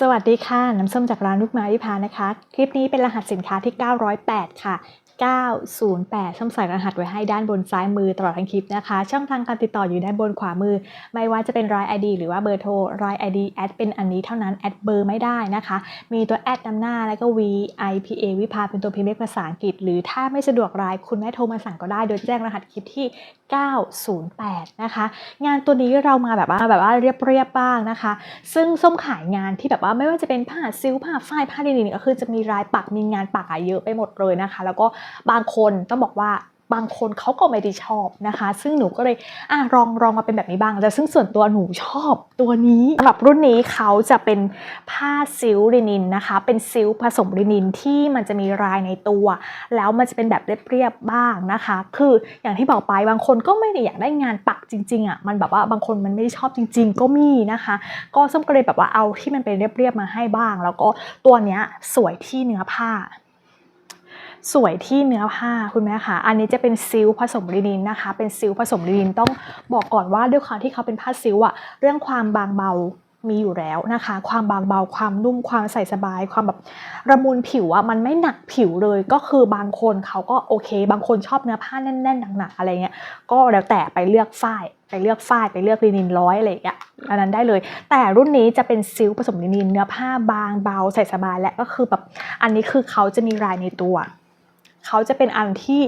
สวัสดีค่ะ น้ำส้มจากร้านลูกไม้วิพานะคะ คลิปนี้เป็นรหัสสินค้าที่ 908 ค่ะ 908ส้มใส่รหัสไว้ให้ด้านบนซ้ายมือตลอดทั้งคลิปนะคะ ช่องทางการติดต่ออยู่ด้านบนขวามือ ไม่ว่าจะเป็นราย ID หรือว่าเบอร์โทรราย ID แอดเป็นอันนี้เท่านั้นแอดเบอร์ไม่ได้นะคะ มีตัวแอดนำหน้าแล้วก็ VIPA วิภาเป็นตัวพิมพ์เลขภาษาอังกฤษ หรือถ้าไม่สะดวกรายคุณแม่โทรมาสั่งก็ได้ โดยแจ้งรหัสคลิปที่ 908 นะคะ งานตัวนี้เรามาแบบว่าแบบว่าเรียบๆบ้างนะคะ ซึ่งส้มขายงานที่แบบว่าไม่ว่าจะเป็นผ้าซิลผ้าฝ้ายผ้าลินินก็คือจะมีรายปักมีงานปักอะเยอะไปหมดเลยนะคะ แล้วก็บางคนต้องบอกว่า บางคนเขาก็ไม่ได้ชอบนะคะ ซึ่งหนูก็เลยอะลองลองมาเป็นแบบนี้บ้างแต่ซึ่งส่วนตัวหนูชอบตัวนี้สำหรับรุ่นนี้เขาจะเป็นผ้าซิลลินินนะคะ เป็นซิลผสมลินินที่มันจะมีลายในตัว แล้วมันจะเป็นแบบเรียบๆบ้างนะคะ คืออย่างที่บอกไปบางคนก็ไม่ได้อยากได้งานปักจริงๆอะมันแบบว่าบางคนมันไม่ได้ชอบจริง ๆ ก็มีนะคะ ก็ส้มก็เลยแบบว่าเอาที่มันเป็นเรียบๆมาให้บ้าง แล้วก็ตัวเนี้ยสวยที่เนื้อผ้า สวยที่เนื้อผ้าคุณแม่ค่ะ อันนี้จะเป็นซิลผสมลินินนะคะ เป็นซิลผสมลินินต้องบอกก่อนว่าด้วยความที่เขาเป็นผ้าซิลอะเรื่องความบางเบามีอยู่แล้วนะคะ ความบางเบาความนุ่มความใส่สบาย ความแบบระมุนผิวอะมันไม่หนักผิวเลยก็คือบางคนเขาก็โอเค บางคนชอบเนื้อผ้าแน่นๆหนักๆอะไรเงี้ยก็แล้วแต่ไปเลือกฝ้ายไปเลือกฝ้ายไปเลือกลินินร้อยอะไรอย่างเงี้ยอันนั้นได้เลย แต่รุ่นนี้จะเป็นซิลผสมลินินเนื้อผ้าบางเบาใส่สบายและก็คือแบบอันนี้คือเขาจะมีลายในตัว เขาจะเป็นอันที่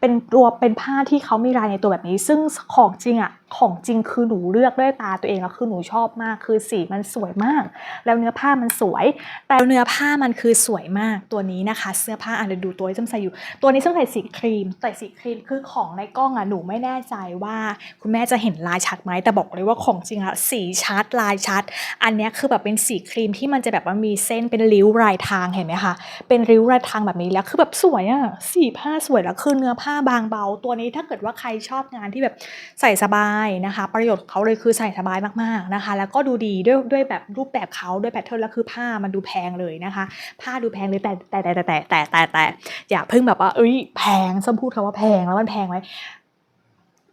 เป็นตัวเป็นผ้าที่เขามีลายในตัวแบบนี้ ซึ่งของจริงอะของจริงคือหนูเลือกด้วยตาตัวเองแล้วคือหนูชอบมาก คือสีมันสวยมาก แล้วเนื้อผ้ามันสวย แต่เนื้อผ้ามันคือสวยมากตัวนี้นะคะ เสื้อผ้าอะเดดูตัวที่ส้มใส่อยู่ ตัวนี้ส้มใส่สีครีมใส่สีครีมคือของในกล้องอะหนูไม่แน่ใจว่า คุณแม่จะเห็นลายชัดไหมแต่บอกเลยว่าของจริงอะสีชัดลายชัด อันนี้คือแบบเป็นสีครีมที่มันจะแบบว่ามีเส้นเป็นริ้วรายทางเห็นไหมคะเป็นริ้วรายทางแบบนี้แล้วคือแบบสวยอะสีผ้าสวยแล้วคือเนื้อผ้าผ้าบางเบาตัวนี้ถ้าเกิดว่าใครชอบงานที่แบบใส่สบายนะคะ ประโยชน์ของเขาเลยคือใส่สบายมากๆนะคะ แล้วก็ดูดีด้วยด้วยแบบรูปแบบเขาด้วยแพทเทิร์นแล้วคือผ้ามันดูแพงเลยนะคะ ผ้าดูแพงเลยแต่แต่แต่แต่แต่แต่แต่อย่าเพิ่งแบบว่าเอ้ยแพงส้มพูดคำว่าแพงแล้วมันแพงไหม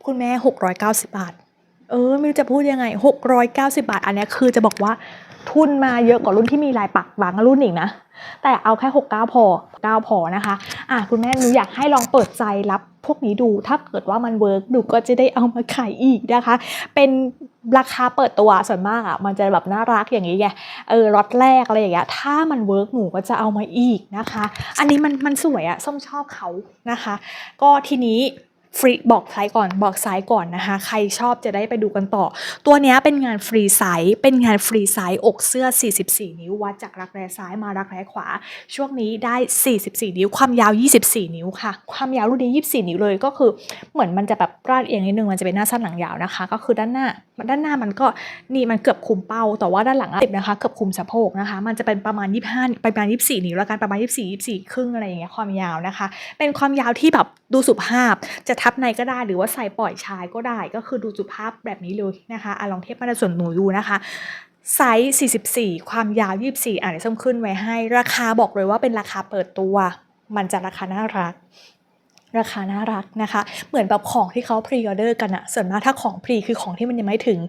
คุณแม่ 690 บาท เออไม่รู้จะพูดยังไง 690 บาท อันนี้คือจะบอกว่าทุนมาเยอะกว่ารุ่นที่มีลายปักบางรุ่นอีกนะ แต่เอาแค่ 69 พอ 9 พอนะคะ อะคุณแม่หนูอยากให้ลองเปิดใจรับพวกนี้ดู ถ้าเกิดว่ามันเวิร์กดูก็จะได้เอามาขายอีกนะคะ เป็นราคาเปิดตัวส่วนมากอะมันจะแบบน่ารักอย่างนี้ไงเออรถแรกอะไรอย่างเงี้ยถ้ามันเวิร์กหนูก็จะเอามาอีกนะคะ อันนี้มันมันสวยอะส้มชอบเขานะคะ ก็ทีนี้ ฟรีบอกไซส์ก่อนบอกไซส์ก่อนนะคะ ใครชอบจะได้ไปดูกันต่อ ตัวนี้เป็นงานฟรีไซส์เป็นงานฟรีไซส์อกเสื้อ 44 นิ้ววัดจากรักแร้ซ้ายมารักแร้ขวา ช่วงนี้ได้ 44 นิ้ว ความยาว 24 นิ้วค่ะ ความยาวรุ่นนี้ 24 นิ้วเลยก็คือเหมือนมันจะแบบราดเอียงนิดนึงมันจะเป็นหน้าสั้นหลังยาวนะคะ ก็คือด้านหน้าด้านหน้ามันก็นี่มันเกือบคุมเป้าแต่ว่าด้านหลังอะ10นะคะเกือบคุมสะโพกนะคะ มันจะเป็นประมาณ 25ประมาณ 24 นิ้วแล้วกันประมาณ 24 24 ครึ่งอะไรอย่างเงี้ยความยาวนะคะ เป็นความยาวที่แบบดูสุภาพจะทบในก็ได้หรือว่าใส่ปล่อยชายก็ได้ก็คือดูสุภาพแบบนี้เลยนะคะอะลองเทียบมาในส่วนหนูดูนะคะไซส์ 44 ความยาว 24อ่านส้มขึ้นไว้ให้ ราคาบอกเลยว่าเป็นราคาเปิดตัว มันจะราคาน่ารัก ราคาน่ารักนะคะ เหมือนแบบของที่เขาพรีออเดอร์กันอะส่วนมากถ้าของพรีคือของที่มันยังไม่ถึง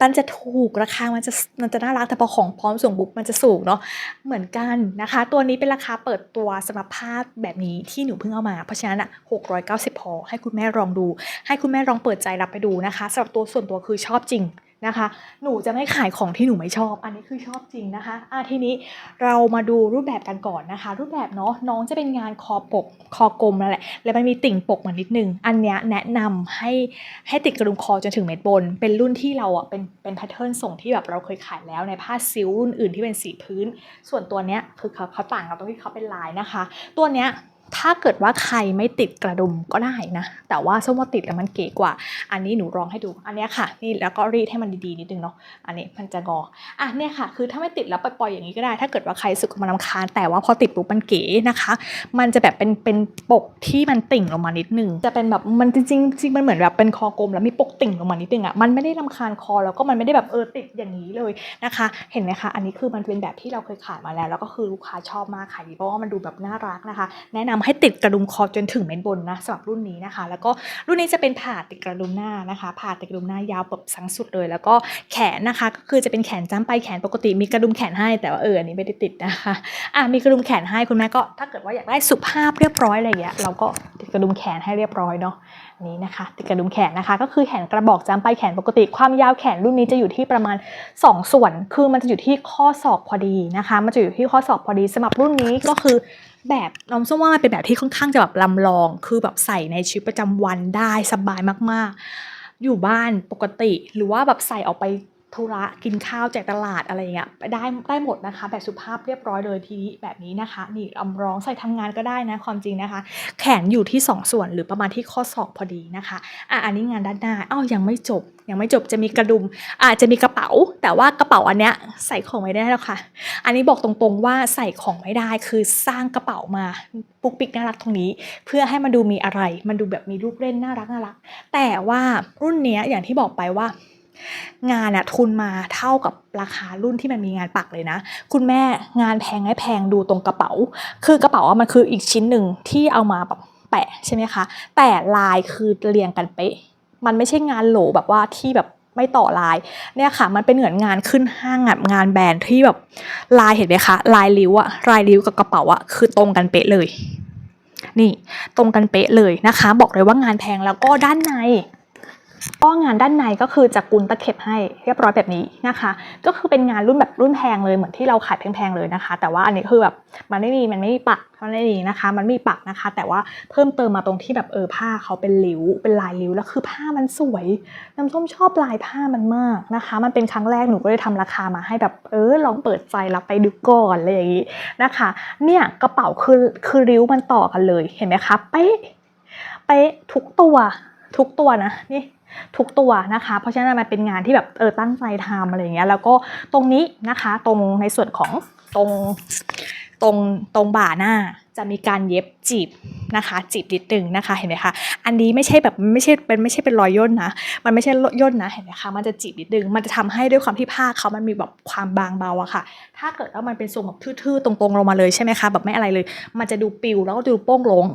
มันจะถูกราคามันจะมันจะน่ารักแต่พอของพร้อมส่งปุ๊บมันจะสูงเนาะเหมือนกันนะคะ ตัวนี้เป็นราคาเปิดตัวสำหรับภาพแบบนี้ที่หนูเพิ่งเอามา เพราะฉะนั้นอะ690 พอ ให้คุณแม่ลองดู ให้คุณแม่ลองเปิดใจรับไปดูนะคะสำหรับตัวส่วนตัวคือชอบจริง นะคะ หนูจะไม่ขายของที่หนูไม่ชอบ อันนี้คือชอบจริงนะคะอะทีนี้เรามาดูรูปแบบกันก่อนนะคะ รูปแบบเนาะน้องจะเป็นงานคอปกคอกลมนั่นแหละแล้วมันมีติ่งปกมานิดนึง อันเนี้ยแนะนำให้ให้ติดกระดุมคอจนถึงเม็ดบน เป็นรุ่นที่เราอะเป็นเป็นแพทเทิร์นส่งที่แบบเราเคยขายแล้วในผ้าซิลรุ่นอื่นที่เป็นสีพื้น ส่วนตัวเนี้ยคือเขาเขาต่างกับตรงที่เขาเป็นลายนะคะ ตัวเนี้ย ถ้าเกิดว่าใครไม่ติดกระดุมก็ได้นะ แต่ว่าส้มว่าติดแล้วมันเก๋กว่า อันนี้หนูลองให้ดู อันนี้ค่ะ นี่แล้วก็รีดให้มันดีๆนิดนึงเนาะ อันนี้มันจะงอ อะเนี่ยค่ะ คือถ้าไม่ติดแล้วปล่อยๆอย่างนี้ก็ได้ ถ้าเกิดว่าใครสึกมันรำคาญ แต่ว่าพอติดปุ๊บมันเก๋นะคะ มันจะแบบเป็นเป็นปกที่มันติ่งลงมานิดนึง จะเป็นแบบมันจริงจริงมันเหมือนแบบเป็นคอกลมแล้วมีปกติ่งลงมานิดนึงอะ มันไม่ได้รำคาญคอแล้วก็มันไม่ได้แบบเออติดอย่างนี้เลยนะคะ เห็นไหมคะ อันนี้คือมันเป็นแบบที่เราเคยขายมาแล้ว แล้วก็คือลูกค้าชอบมากขายดีเพราะว่ามันดูแบบน่ารักนะคะ แนะนำให้ติดกระดุมคอจนถึงเม็ดบนนะสำหรับรุ่นนี้นะคะ แล้วก็รุ่นนี้จะเป็นผ่าติดกระดุมหน้านะคะ ผ่าติดกระดุมหน้ายาวแบบสังสุดเลย แล้วก็แขนนะคะก็คือจะเป็นแขนจ้ำไปแขนปกติมีกระดุมแขนให้แต่ว่าเอออันนี้ไม่ได้ติดนะคะอะมีกระดุมแขนให้คุณแม่ก็ถ้าเกิดว่าอยากได้สุภาพเรียบร้อยอะไรอย่างเงี้ยเราก็ติดกระดุมแขนให้เรียบร้อยเนาะนี้นะคะติดกระดุมแขนนะคะ ก็คือแขนกระบอกจ้ำไปแขนปกติ ความยาวแขนรุ่นนี้จะอยู่ที่ประมาณ 2 ส่วน คือมันจะอยู่ที่ข้อศอกพอดีนะคะ มันจะอยู่ที่ข้อศอกพอดีสำหรับรุ่นนี้ก็คือแบบน้องส้มว่ามันเป็นแบบที่ค่อนข้างจะแบบลำลอง คือแบบใส่ในชีวิตประจำวันได้สบายมากๆ อยู่บ้านปกติ หรือว่าแบบใส่ออกไป ธุระกินข้าวแจกตลาดอะไรอย่างเงี้ยได้ได้หมดนะคะ แบบสุภาพเรียบร้อยเลยทีนี้แบบนี้นะคะ นี่อำร้องใส่ทำงานก็ได้นะความจริงนะคะ แขนอยู่ที่ 2 ส่วนหรือประมาณที่ข้อศอกพอดีนะคะอะอันนี้งานด้านหน้าอ้าวยังไม่จบยังไม่จบจะมีกระดุมอาจจะมีกระเป๋า แต่ว่ากระเป๋าอันเนี้ยใส่ของไม่ได้หรอกค่ะ อันนี้บอกตรงๆว่าใส่ของไม่ได้คือสร้างกระเป๋ามาปุกปิกน่ารักตรงนี้ เพื่อให้มันดูมีอะไร มันดูแบบมีลูกเล่นน่ารักน่ารักแต่ว่ารุ่นเนี้ยอย่างที่บอกไปว่า งานอะทุนมาเท่ากับราคารุ่นที่มันมีงานปักเลยนะ คุณแม่งานแพงให้แพงดูตรงกระเป๋า คือกระเป๋าอะมันคืออีกชิ้นหนึ่งที่เอามาแบบแปะใช่ไหมคะ แต่ลายคือเรียงกันเป๊ะ มันไม่ใช่งานโหลแบบว่าที่แบบไม่ต่อลายเนี่ยค่ะ มันเป็นเหมือนงานขึ้นห้างงานแบรนด์ที่แบบลายเห็นไหมคะ ลายริ้วอะลายริ้วกับกระเป๋าอะคือตรงกันเป๊ะเลย นี่ตรงกันเป๊ะเลยนะคะ บอกเลยว่างานแพงแล้วก็ด้านใน ก็งานด้านในก็คือจะกุนตะเข็บให้เรียบร้อยแบบนี้นะคะ ก็คือเป็นงานรุ่นแบบรุ่นแพงเลยเหมือนที่เราขายแพงๆเลยนะคะ แต่ว่าอันนี้คือแบบมันไม่มีมันไม่มีปักมันไม่มีนะคะ มันมีปักนะคะ แต่ว่าเพิ่มเติมมาตรงที่แบบเออผ้าเขาเป็นริ้วเป็นลายริ้วแล้วคือผ้ามันสวยน้ำส้มชอบลายผ้ามันมากนะคะ มันเป็นครั้งแรกหนูก็เลยทำราคามาให้แบบเออลองเปิดใจรับไปดูก่อนอะไรอย่างนี้นะคะ เนี่ยกระเป๋าคือคือริ้วมันต่อกันเลยเห็นไหมคะเป๊ะเป๊ะทุกตัวทุกตัวนะนี่ ทุกตัวนะคะ เพราะฉะนั้นมันเป็นงานที่แบบเออตั้งใจทำอะไรอย่างเงี้ยแล้วก็ตรงนี้นะคะตรงในส่วนของตรงตรงตรงบ่าหน้า จะมีการเย็บจีบนะคะจีบนิดนึงนะคะเห็นไหมคะอันนี้ไม่ใช่แบบไม่ใช่เป็นไม่ใช่เป็นรอยย่นนะมันไม่ใช่ย่นนะเห็นไหมคะมันจะจีบนิดนึงมันจะทำให้ด้วยความที่ผ้าเขามันมีแบบความบางเบาอะค่ะ ถ้าเกิดว่ามันเป็นทรงแบบทื่อๆตรงๆลงมาเลยใช่ไหมคะแบบไม่อะไรเลย มันจะดูปิวแล้วก็ดูโป้งลง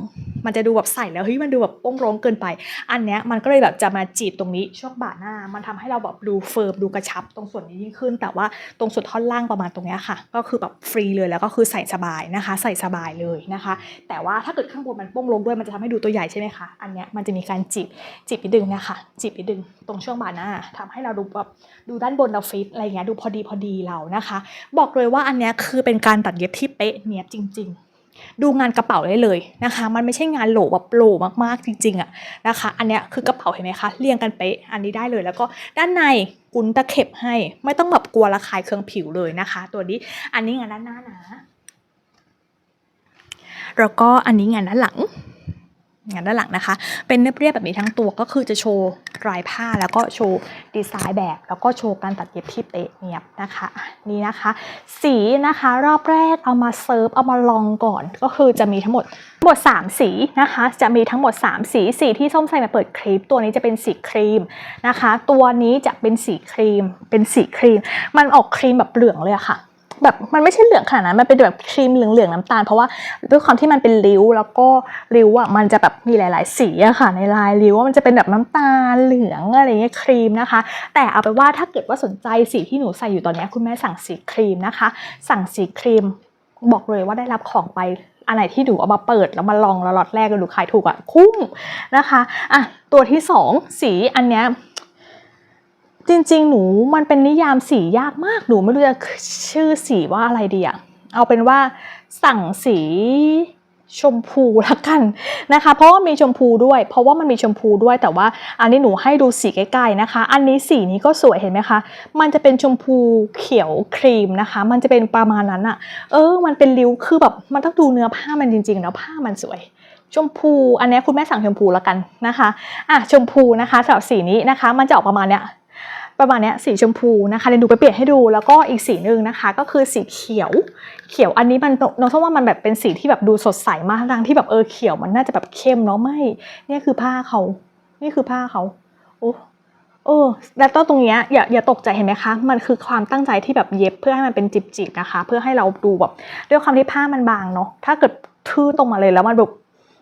มันจะดูแบบใส่แล้วเฮ้ยมันดูแบบโป้งลงเกินไป อันเนี้ยมันก็เลยแบบจะมาจีบตรงนี้ช่วงบ่าหน้า มันทำให้เราแบบดูเฟิร์มดูกระชับตรงส่วนนี้ยิ่งขึ้น แต่ว่าตรงส่วนท่อนล่างประมาณตรงเนี้ยค่ะ ก็คือแบบฟรีเลยแล้วก็คือใส่สบายนะคะ ใส่สบายเลยนะคะ แต่ว่าถ้าเกิดข้างบนมันโป้งลงด้วยมันจะทำให้ดูตัวใหญ่ใช่ไหมคะอันเนี้ยมันจะมีการจีบจีบนิดนึงนะคะจีบนิดนึงตรงช่วงบ่าหน้าทำให้เราดูแบบดูด้านบนเราฟิตอะไรเงี้ยดูพอดีพอดีเรานะคะ บอกเลยว่าอันเนี้ยคือเป็นการตัดเย็บที่เป๊ะเนียบจริง ๆดูงานกระเป๋าได้เลยนะคะ มันไม่ใช่งานโหลแบบโหลมากๆจริงๆอะนะคะ อันเนี้ยคือกระเป๋าเห็นไหมคะ เรียงกันเป๊ะ อันนี้ได้เลย แล้วก็ด้านในกุนตะเข็บให้ ไม่ต้องแบบกลัวระคายเคืองผิวเลยนะคะ ตัวนี้ อันนี้งานด้านหน้านะ แล้วก็อันนี้งานด้านหลัง งานด้านหลังนะคะ เป็นเรียบๆแบบนี้ทั้งตัวก็คือจะโชว์ลายผ้าแล้วก็โชว์ดีไซน์แบบ แล้วก็โชว์การตัดเย็บที่เป๊ะเนียบนะคะนี่นะคะ สีนะคะรอบแรกเอามาเซิร์ฟเอามาลองก่อน ก็คือจะมีทั้งหมดทั้งหมด 3 สีนะคะ จะมีทั้งหมด 3 สีสีที่ส้มใส่มาเปิดคลิป ตัวนี้จะเป็นสีครีมนะคะ ตัวนี้จะเป็นสีครีมเป็นสีครีม มันออกครีมแบบเหลืองเลยค่ะ แบบมันไม่ใช่เหลืองขนาดนั้นมันเป็นแบบครีมเหลืองๆน้ำตาล เพราะว่าด้วยความที่มันเป็นริ้วแล้วก็ริ้วอะมันจะแบบมีหลาย ๆ สีอะค่ะ ในลายริ้วมันจะเป็นแบบน้ำตาลเหลืองอะไรเงี้ยครีมนะคะ แต่เอาไปว่าถ้าเกิดว่าสนใจสีที่หนูใส่อยู่ตอนนี้คุณแม่สั่งสีครีมนะคะ สั่งสีครีมบอกเลยว่าได้รับของไปอันไหนที่หนูเอามาเปิดแล้วมาลองแล้วล็อตแรกแล้วหนูขายถูกอะคุ้มนะคะอะตัวที่สองสีอันเนี้ย จริงๆ หนูมันเป็นนิยามสียากมาก หนูไม่รู้จะชื่อสีว่าอะไรดีอะเอาเป็นว่าสั่งสีชมพูละกันนะคะ เพราะว่ามีชมพูด้วย เพราะว่ามันมีชมพูด้วยแต่ว่าอันนี้หนูให้ดูสีใกล้ๆนะคะ อันนี้สีนี้ก็สวยเห็นไหมคะ มันจะเป็นชมพูเขียวครีมนะคะ มันจะเป็นประมาณนั้นอะเออ มันเป็นริ้วคือแบบมันต้องดูเนื้อผ้ามันจริงๆแล้วผ้ามันสวย ชมพู อันนี้คุณแม่สั่งชมพูละกันนะคะอะชมพูนะคะสำหรับสีนี้นะคะ มันจะออกประมาณเนี้ย ประมาณนี้สีชมพูนะคะเดี๋ยวดูไปเปลี่ยนให้ดูแล้วก็อีกสีหนึ่งนะคะ ก็คือสีเขียว เขียวอันนี้มันน้องชอบว่ามันแบบเป็นสีที่แบบดูสดใสมากทั้งที่แบบเออเขียวมันน่าจะแบบเข้มเนาะไม่เนี่ยคือผ้าเขา นี่คือผ้าเขาโอ้เออแล้วตรงเนี้ยอย่าอย่าตกใจเห็นไหมคะ มันคือความตั้งใจที่แบบเย็บเพื่อให้มันเป็นจิบๆนะคะ เพื่อให้เราดูแบบด้วยความที่ผ้ามันบางเนาะถ้าเกิดทื่อตรงมาเลยแล้วมันแบบ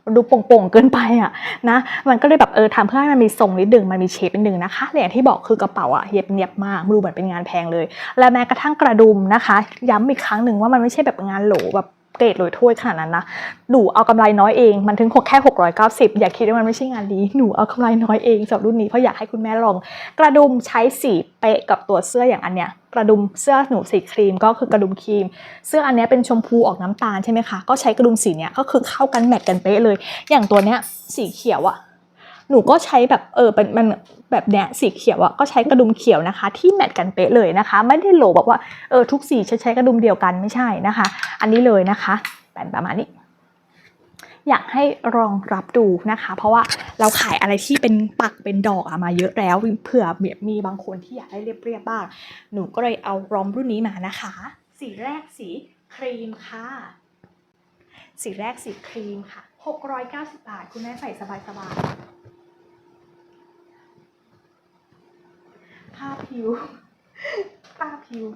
มันดูโป่งๆเกินไปอะนะ มันก็เลยแบบเออทำเพื่อให้มันมีทรงนิดนึงมันมีเชฟนิดนึงนะคะและอย่างที่บอกคือกระเป๋าอะเย็บเนียบมากดูเหมือนเป็นงานแพงเลย และแม้กระทั่งกระดุมนะคะ ย้ำอีกครั้งหนึ่งว่ามันไม่ใช่แบบงานโหลแบบ เกรดโรยถ้วยขนาดนั้นนะ หนูเอากำไรน้อยเอง มันถึงแค่ 690 อย่าคิดว่ามันไม่ใช่งานดีหนูเอากำไรน้อยเองสำหรับรุ่นนี้เพราะอยากให้คุณแม่ลอง กระดุมใช้สีเป๊ะกับตัวเสื้ออย่างอันเนี้ยกระดุมเสื้อหนูสีครีมก็คือกระดุมครีม เสื้ออันนี้เป็นชมพูออกน้ำตาลใช่ไหมคะก็ใช้กระดุมสีเนี้ยก็คือเข้ากันแมทกันเป๊ะเลย อย่างตัวเนี้ยสีเขียวอะ หนูก็ใช้แบบเออเป็นมันแบบเนี้ยสีเขียวอะก็ใช้กระดุมเขียวนะคะ ที่แมทกันเป๊ะเลยนะคะ ไม่ได้โหลบอกว่าเออทุกสีฉันใช้กระดุมเดียวกันไม่ใช่นะคะ อันนี้เลยนะคะเป็นประมาณนี้อยากให้ลองรับดูนะคะ เพราะว่าเราขายอะไรที่เป็นปักเป็นดอกอะมาเยอะแล้วเผื่อมีบางคนที่อยากได้เรียบๆบ้าง หนูก็เลยเอารอมรุ่นนี้มานะคะ สีแรกสีครีมค่ะ สีแรกสีครีมค่ะ 690 บาท คุณแม่ใส่สบายๆ ผ้าผิวผ้าผิว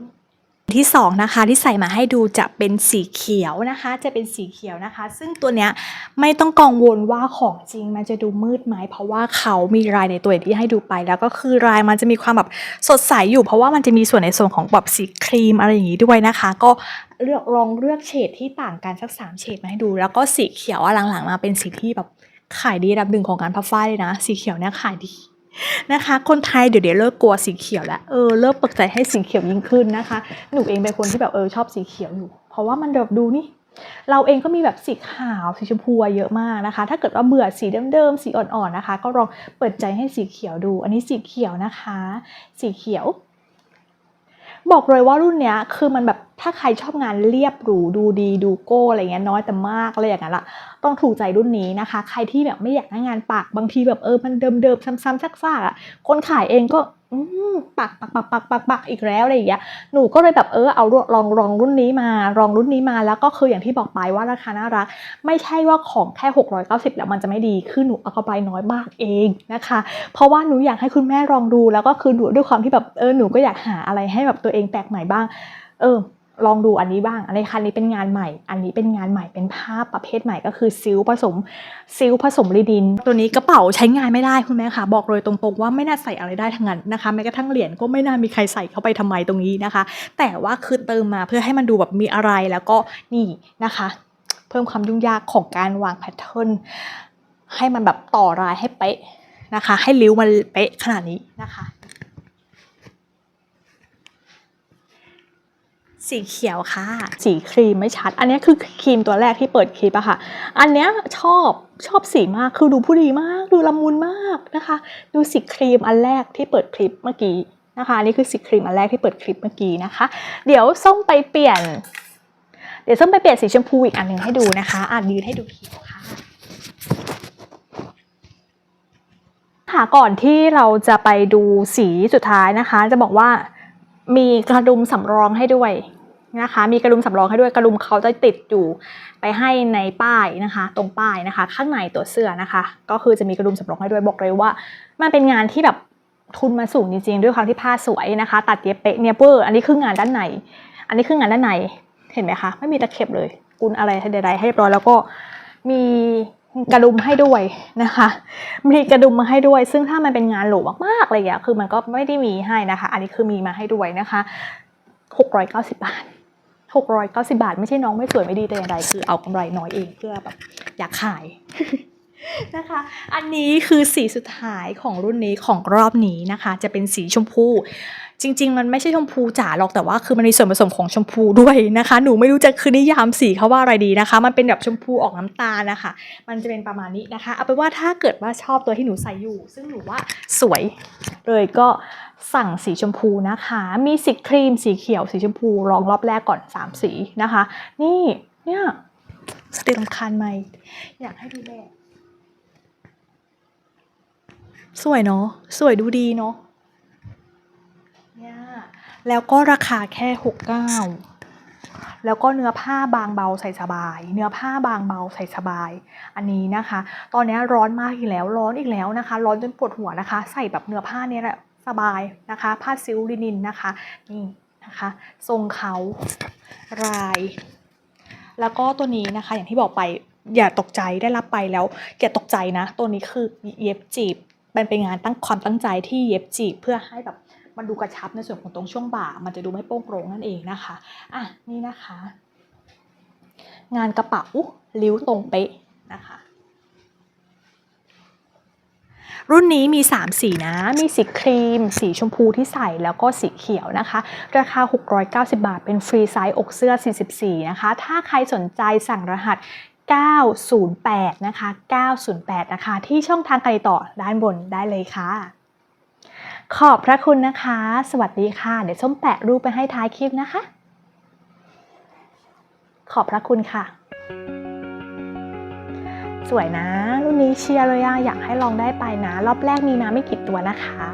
ที่สองนะคะที่ใส่มาให้ดูจะเป็นสีเขียวนะคะ จะเป็นสีเขียวนะคะ ซึ่งตัวเนี้ยไม่ต้องกังวลว่าของจริงมันจะดูมืดไหมเพราะว่าเขามีลายในตัวองที่ให้ดูไปแล้วก็คือลายมันจะมีความแบบสดใสอยู่ เพราะว่ามันจะมีส่วนในส่วนของแบบสีครีมอะไรอย่างนี้ด้วยนะคะ ก็เลือกลองเลือกเฉดที่ต่างกันสักสามเฉดมาให้ดู แล้วก็สีเขียวอะหลังๆมาเป็นสีที่แบบขายดีระดับหนึ่งของการพับฝ้ายเลยนะ สีเขียวเนี่ยขายดี นะคะ คนไทยเดี๋ยวเดี๋ยวเลิกกลัวสีเขียวแล้วเออเลิกเปิดใจให้สีเขียวยิ่งขึ้นนะคะ หนูเองเป็นคนที่แบบเออชอบสีเขียวอยู่ เพราะว่ามันแบบดูนี่เราเองก็มีแบบสีขาวสีชมพูเยอะมากนะคะ ถ้าเกิดว่าเบื่อสีเดิมๆสีอ่อนๆนะคะ ก็ลองเปิดใจให้สีเขียวดู อันนี้สีเขียวนะคะ สีเขียว บอกเลยว่ารุ่นเนี้ยคือมันแบบถ้าใครชอบงานเรียบหรูดูดีดูโก้อะไรเงี้ยน้อยแต่มากอะไรอย่างนั้นละต้องถูกใจรุ่นนี้นะคะ ใครที่แบบไม่อยากให้งานปากบางทีแบบเออมันเดิมๆซ้ำๆซากๆอะคนขายเองก็อืมปักปักปักปักปักปักอีกแล้วอะไรอย่างเงี้ย หนูก็เลยแบบเออเอาลองลองรุ่นนี้มาลองรุ่นนี้มาแล้วก็คืออย่างที่บอกไปว่าราคาน่ารัก ไม่ใช่ว่าของแค่ 690 แล้วมันจะไม่ดีคือหนูเอากำไรน้อยมากเองนะคะ เพราะว่าหนูอยากให้คุณแม่ลองดูแล้วก็คือหนูด้วยความที่แบบเออหนูก็อยากหาอะไรให้แบบตัวเองแปลกใหม่บ้าง เออ ลองดูอันนี้บ้าง อันนี้คันนี้เป็นงานใหม่ อันนี้เป็นงานใหม่เป็นผ้าประเภทใหม่ก็คือซิลผสมซิลผสมลีดิน ตัวนี้กระเป๋าใช้งานไม่ได้คุณแม่ค่ะ บอกเลยตรงๆว่าไม่น่าใส่อะไรได้ทั้งนั้นนะคะแม้กระทั่งเหรียญก็ไม่น่ามีใครใส่เข้าไปทำไมตรงนี้นะคะ แต่ว่าคือเติมมาเพื่อให้มันดูแบบมีอะไรแล้วก็นี่นะคะ เพิ่มความยุ่งยากของการวางแพทเทิร์นให้มันแบบต่อรายให้เป๊ะนะคะ ให้ริ้วมันเป๊ะขนาดนี้นะคะ สีเขียวค่ะ สีครีมไม่ชัด อันนี้คือครีมตัวแรกที่เปิดคลิปอะค่ะ อันเนี้ยชอบชอบสีมากคือดูผู้ดีมากดูละมุนมากนะคะ ดูสีครีมอันแรกที่เปิดคลิปเมื่อกี้นะคะอันนี้คือสีครีมอันแรกที่เปิดคลิปเมื่อกี้นะคะ เดี๋ยวส้มไปเปลี่ยน เดี๋ยวส้มไปเปลี่ยนสีชมพูอีกอันหนึ่งให้ดูนะคะอ่านยืนให้ดูเขียวค่ะค่ะก่อนที่เราจะไปดูสีสุดท้ายนะคะ จะบอกว่า มีกระดุมสำรองให้ด้วยนะคะ มีกระดุมสำรองให้ด้วยกระดุมเขาจะติดอยู่ไปให้ในป้ายนะคะ ตรงป้ายนะคะ ข้างในตัวเสื้อนะคะ ก็คือจะมีกระดุมสำรองให้ด้วยบอกเลยว่า มันเป็นงานที่แบบทุนมาสูงจริงๆ ด้วยความที่ผ้าสวยนะคะ ตัดเย็บเป๊ะเนียเปอร์อันนี้คืองานด้านใน อันนี้คืองานด้านในเห็นไหมคะไม่มีตะเข็บเลยกุนอะไรใดๆให้เรียบร้อยแล้วก็มี กระดุมให้ด้วยนะคะ มีกระดุมมาให้ด้วย ซึ่งถ้ามันเป็นงานหรูมากๆอะไรอย่างเงี้ยคือมันก็ไม่ได้มีให้นะคะ อันนี้คือมีมาให้ด้วยนะคะ 690 บาท 690 บาท ไม่ใช่น้องไม่สวยไม่ดีแต่อย่างใดคือเอากำไรน้อยเองเพื่อแบบอยากขายนะคะ อันนี้คือสีสุดท้ายของรุ่นนี้ของรอบนี้นะคะ จะเป็นสีชมพู จริง ๆ มันไม่ใช่ชมพูจ๋าหรอกแต่ว่าคือมันมีส่วนผสมของชมพูด้วยนะคะ หนูไม่รู้จะคือนิยามสีเขาว่าอะไรดีนะคะ มันเป็นแบบชมพูออกน้ำตาลนะคะ มันจะเป็นประมาณนี้นะคะ เอาเป็นว่าถ้าเกิดว่าชอบตัวที่หนูใส่อยู่ ซึ่งหนูว่าสวย เลยก็สั่งสีชมพูนะคะ มีสีครีมสีเขียวสีชมพูลองรอบแรกก่อน 3 สีนะคะ นี่เนี่ยสติลำคาญไหมอยากให้ดูแบบสวยเนาะสวยดูดีเนาะ เนี่ยแล้วก็ราคาแค่69แล้วก็เนื้อผ้าบางเบาใส่สบาย เนื้อผ้าบางเบาใส่สบาย อันนี้นะคะ ตอนนี้ร้อนมากอีกแล้วร้อนอีกแล้วนะคะ ร้อนจนปวดหัวนะคะ ใส่แบบเนื้อผ้าเนี้แหละสบายนะคะ ผ้าซิลลินินนะคะนี่นะคะทรงเขาลาย แล้วก็ตัวนี้นะคะอย่างที่บอกไปอย่าตกใจได้รับไปแล้วอย่าตกใจนะ ตัวนี้คือเย็บจีบมันเป็นงานตั้งความตั้งใจที่เย็บจีบเพื่อให้แบบ มันดูกระชับในส่วนของตรงช่วงบ่า มันจะดูไม่โป้งโปร่งนั่นเองนะคะอะนี่นะคะ งานกระเป๋าริ้วตรงเป๊ะนะคะรุ่นนี้มี 3 สีนะ มีสีครีม สีชมพูที่ใส่แล้วก็สีเขียวนะคะ ราคา 690 บาท เป็นฟรีไซส์อกเสื้อ 44 นะคะ ถ้าใครสนใจสั่งรหัส 908 นะคะ 908 นะคะ ที่ช่องทางการติดต่อด้านบนได้เลยค่ะ ขอบพระคุณนะคะ สวัสดีค่ะ เดี๋ยวส้มแปะรูปไปให้ท้ายคลิปนะคะ ขอบพระคุณค่ะ สวยนะรุ่นนี้เชียร์เลยอะอยากให้ลองได้ไปนะ รอบแรกมีมาไม่กี่ตัวนะคะ